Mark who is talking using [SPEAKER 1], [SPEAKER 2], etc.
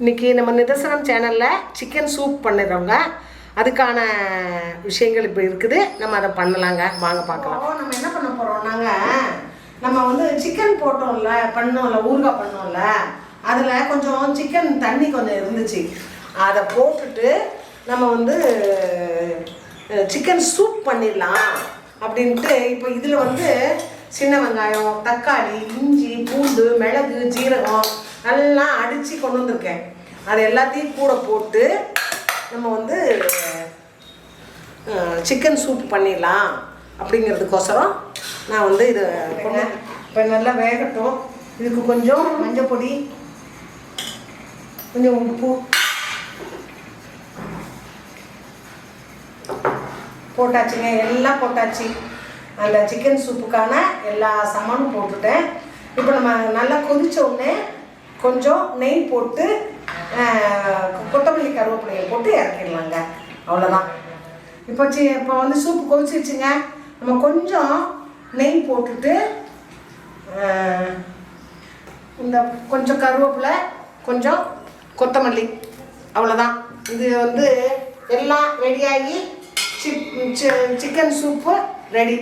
[SPEAKER 1] இன்றைக்கி நம்ம நிதர்சனம் சேனலில் சிக்கன் சூப் பண்ணுறவங்க. அதுக்கான விஷயங்கள் இப்போ இருக்குது. நம்ம அதை பண்ணலாங்க. வாங்க பார்க்கலாம். நம்ம என்ன பண்ண போகிறோம்னாங்க நம்ம வந்து சிக்கன் போட்டோம்ல பண்ணோம்ல ஊறுகாய் பண்ணோம்ல அதில் கொஞ்சம் சிக்கன் தண்ணி கொஞ்சம் இருந்துச்சு. அதை போட்டுட்டு நம்ம வந்து சிக்கன் சூப் பண்ணிடலாம் அப்படின்ட்டு இப்போ இதில் வந்து சின்ன வெங்காயம் தக்காளி இஞ்சி பூண்டு மிளகு ஜீரகம் நல்லா அடித்து கொண்டு வந்திருக்கேன். அது எல்லாத்தையும் கூட போட்டு நம்ம வந்து சிக்கன் சூப் பண்ணிடலாம் அப்படிங்கிறதுக்கோசரம் நான் வந்து இதை இப்போ நல்லா வேகட்டும். இதுக்கு கொஞ்சம் மஞ்சள் பொடி கொஞ்சம் உப்பு போட்டாச்சுங்க. எல்லாம் போட்டாச்சு. அந்த சிக்கன் சூப்புக்கான எல்லா சாமானும் போட்டுட்டேன். இப்போ நம்ம நல்லா கொதித்த உடனே கொஞ்சம் நெய் போட்டு கொத்தமல்லி கருவேப்பிலையை போட்டு இறக்கிடலாங்க. அவ்வளோதான் இப்போ சி இப்போ வந்து சூப்பு கொதிச்சிருச்சுங்க. நம்ம கொஞ்சம் நெய் போட்டுட்டு இந்த கொஞ்சம் கருவேப்பிலை கொஞ்சம் கொத்தமல்லி. அவ்வளோதான் இது வந்து எல்லாம் ரெடியாகி சிக் சிக்கன் சூப்பு ரெடி